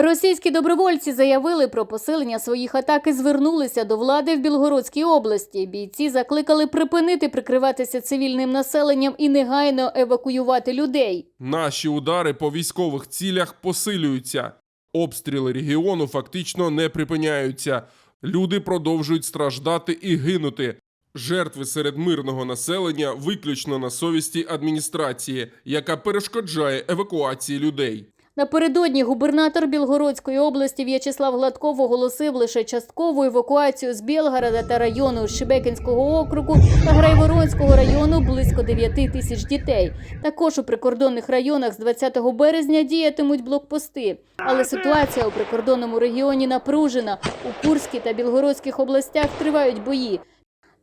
Російські добровольці заявили про посилення своїх атак і звернулися до влади в Білгородській області. Бійці закликали припинити прикриватися цивільним населенням і негайно евакуювати людей. Наші удари по військових цілях посилюються. Обстріли регіону фактично не припиняються. Люди продовжують страждати і гинути. Жертви серед мирного населення виключно на совісті адміністрації, яка перешкоджає евакуації людей. Напередодні губернатор Білгородської області В'ячеслав Гладков оголосив лише часткову евакуацію з Білгорода та району Шебекінського округу та Грайворонського району близько 9 тисяч дітей. Також у прикордонних районах з 20 березня діятимуть блокпости. Але ситуація у прикордонному регіоні напружена. У Курській та Білгородських областях тривають бої.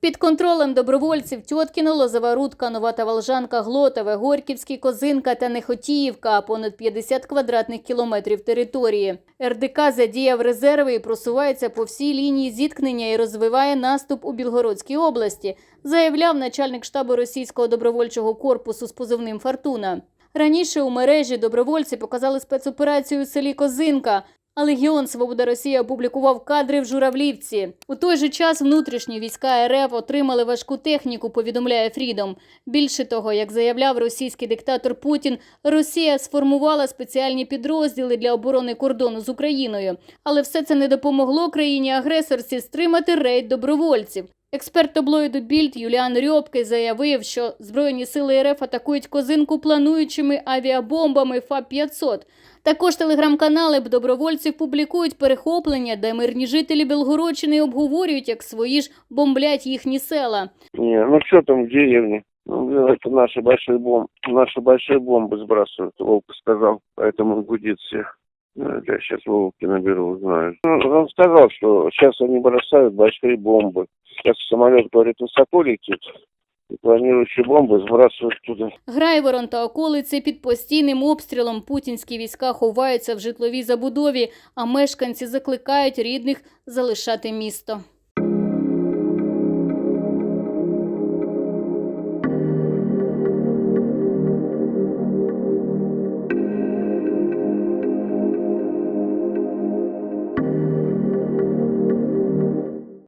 Під контролем добровольців Тьоткіно, Лозова Рудка, Нова Таволжанка, Глотове, Горьківський, Козинка та Нехотіївка, понад 50 квадратних кілометрів території. РДК задіяв резерви і просувається по всій лінії зіткнення і розвиває наступ у Білгородській області, заявляв начальник штабу російського добровольчого корпусу з позивним Фортуна. Раніше у мережі добровольці показали спецоперацію у селі Козинка. А Легіон Свобода Росії опублікував кадри в Журавлівці. У той же час внутрішні війська РФ отримали важку техніку, повідомляє Фрідом. Більше того, як заявляв російський диктатор Путін, Росія сформувала спеціальні підрозділи для оборони кордону з Україною. Але все це не допомогло країні-агресорці стримати рейд добровольців. Експерт таблоїду Більд Юліан Рьобки заявив, що Збройні сили РФ атакують козинку плануючими авіабомбами ФАП-500. Також телеграм-канали б добровольців публікують перехоплення, де мирні жителі Білгородщини обговорюють, як свої ж бомблять їхні села. Не, ну что там в деревне? Ну, это наши большие бомбы, наши большие бомбы сбрасывают, Волк сказал, поэтому он гудит всех. Ну, это Я сейчас Волки наберу, узнаю. Ну, Он сказал, что сейчас они бросают большие бомбы. Сейчас самолет, говорит, высоко летит, и планирующие бомбы сбрасывают туда. Грайворон та околиці під постійним обстрілом путінські війська ховаються в житловій забудові, а мешканці закликають рідних залишати місто.